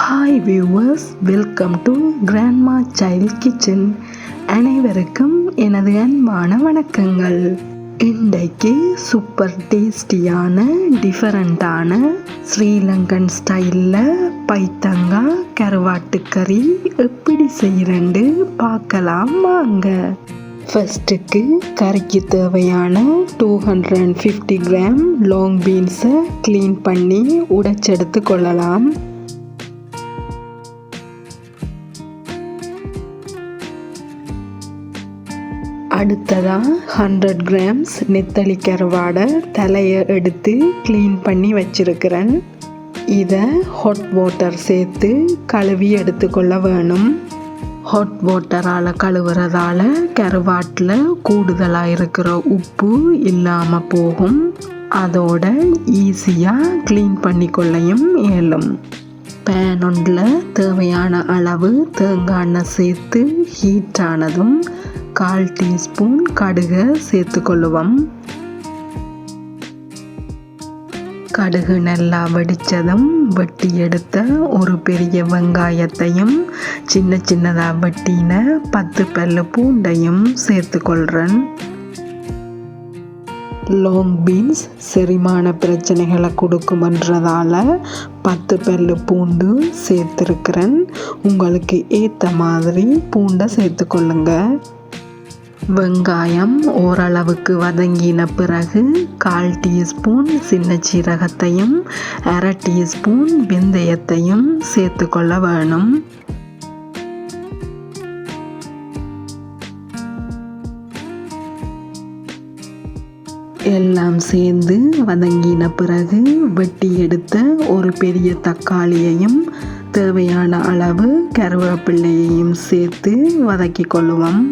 Hi viewers welcome to grandma child kitchen அனைவருக்கும் எனது அன்பான வணக்கங்கள். இன்றைக்கு சூப்பர் டேஸ்டியான டிஃபரண்ட்டான ஸ்ரீலங்கன் ஸ்டைலில் பைத்தங்காய் கருவாட்டு கறி எப்படி செய்கிறேன்னு பார்க்கலாம் வாங்க. ஃபஸ்ட்டுக்கு கறிக்கு தேவையான two hundred and fifty gram long பீன்ஸை clean பண்ணி உடைச்செடுத்து கொள்ளலாம். அடுத்ததாக ஹண்ட்ரட் கிராம்ஸ் நெத்தளி கருவாடை தலையை எடுத்து க்ளீன் பண்ணி வச்சிருக்கிறேன். இதை ஹாட் வாட்டர் சேர்த்து கழுவி எடுத்துக்கொள்ள வேணும். ஹாட் வாட்டரால் கழுவுறதால கருவாட்டில் கூடுதலாக இருக்கிற உப்பு இல்லாமல் போகும். அதோட ஈஸியாக க்ளீன் பண்ணிக்கொள்ளையும் இயலும் பேன் தேவையான அளவு தேங்காய் எண்ணெய் சேர்த்து ஹீட் ஆனதும் கால் டீஸ்பூன் கடுகை சேர்த்துக்கொள்ளுவோம். கடுகு நல்லா வெடித்ததும் வெட்டி எடுத்த ஒரு பெரிய வெங்காயத்தையும் சின்ன சின்னதாக வெட்டின பத்து பல்லு பூண்டையும் சேர்த்துக்கொள்கிறேன் லாங் பீன்ஸ் செரிமான பிரச்சனைகளை கொடுக்குமன்றதால பத்து பல்லு பூண்டு சேர்த்துருக்கிறேன். உங்களுக்கு ஏற்ற மாதிரி பூண்டை சேர்த்துக்கொள்ளுங்கள் வெங்காயம் ஓரளவுக்கு வதங்கின பிறகு கால் டீஸ்பூன் சின்ன சீரகத்தையும் அரை டீஸ்பூன் வெந்தயத்தையும் சேர்த்துக்கொள்ள வேணும். எல்லாம் சேர்ந்து வதங்கின பிறகு வெட்டி எடுத்த ஒரு பெரிய தக்காளியையும் தேவையான அளவு கருவேப்பிள்ளையையும் சேர்த்து வதக்கி கொள்ளுவோம்.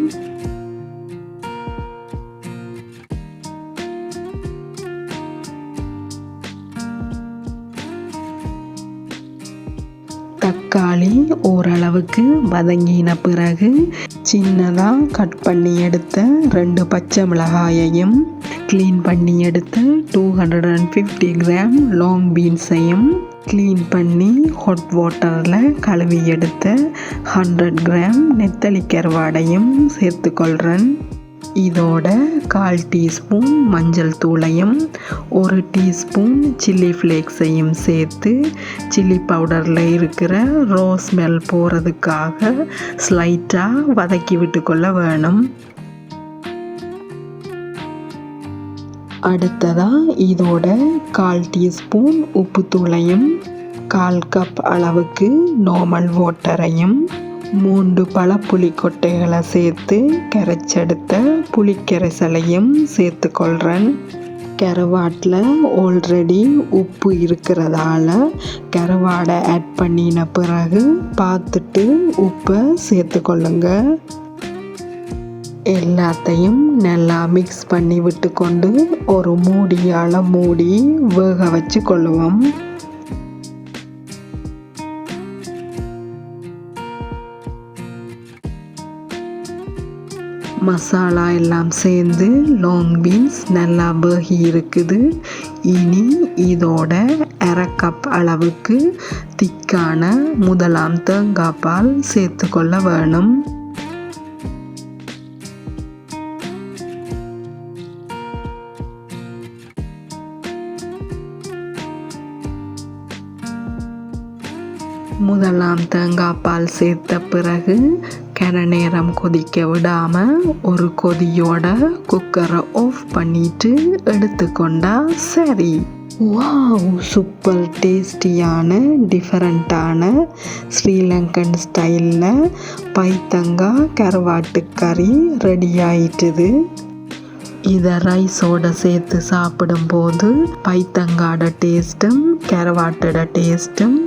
தக்காளி ஓரளவுக்கு வதங்கின பிறகு சின்னதாக கட் பண்ணி எடுத்த ரெண்டு பச்சை மிளகாயையும் க்ளீன் பண்ணி எடுத்த two hundred and fifty gram long பீன்ஸையும் clean பண்ணி ஹாட் வாட்டரில் கழுவி எடுத்த ஹண்ட்ரட் கிராம் நெத்தளி கருவாடையும் சேர்த்துக்கொள்கிறேன் இதோட கால் டீஸ்பூன் மஞ்சள் தூளையும் ஒரு டீஸ்பூன் சில்லி ஃப்ளேக்ஸையும் சேர்த்து சில்லி பவுடரில் இருக்கிற ரோ ஸ்மெல் போகிறதுக்காக ஸ்லைட்டாக வதக்கி விட்டுக்கொள்ள வேணும். அடுத்ததாக இதோட கால் டீஸ்பூன் உப்புத்தூளையும் கால் கப் அளவுக்கு நார்மல் வாட்டரையும் மூன்று பழ புளிக்கொட்டைகளை சேர்த்து கரைச்செடுத்த புளிக்கரைசலையும் சேர்த்துக்கொள்கிறேன் கருவாட்டில் ஆல்ரெடி உப்பு இருக்கிறதால கருவாடை ஆட் பண்ணின பிறகு பார்த்துட்டு உப்பை சேர்த்துக்கொள்ளுங்க. எல்லாத்தையும் நல்லா மிக்ஸ் பண்ணி விட்டுக்கொண்டு ஒரு மூடியால் மூடி வேக வச்சு கொள்ளுவோம் மசாலா எல்லாம் சேர்ந்து லாங் பீன்ஸ் நல்லா பகி இருக்குது. இனி இதோட அரை கப் அளவுக்கு திக்கான முதலாம் தேங்காய் பால் சேர்த்துக்கொள்ள வேணும். முதலாம் தேங்காய் பால் சேர்த்த பிறகு கன நேரம் கொதிக்க விடாமல் ஒரு கொதியோட குக்கரை ஆஃப் பண்ணிட்டு எடுத்துக்கொண்டா சரி. வாவ் சூப்பர் டேஸ்டியான டிஃப்ரெண்ட்டான ஸ்ரீலங்கன் ஸ்டைலில் பைத்தங்கா கருவாட்டு கறி ரெடி ஆயிட்டுது. இதை ரைஸோட சேர்த்து சாப்பிடும்போது பைத்தங்காட டேஸ்ட்டும் கரவாட்டோட டேஸ்ட்டும்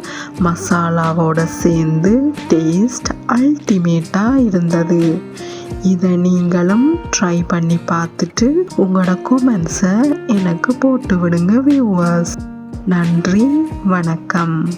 மசாலாவோட சேர்ந்து டேஸ்ட் அல்டிமேட்டாக இருந்தது. இதை நீங்களும் ட்ரை பண்ணி பார்த்துட்டு உங்களோட கொமெண்ட்ஸை எனக்கு போட்டு விடுங்க வியூவர்ஸ் நன்றி வணக்கம்.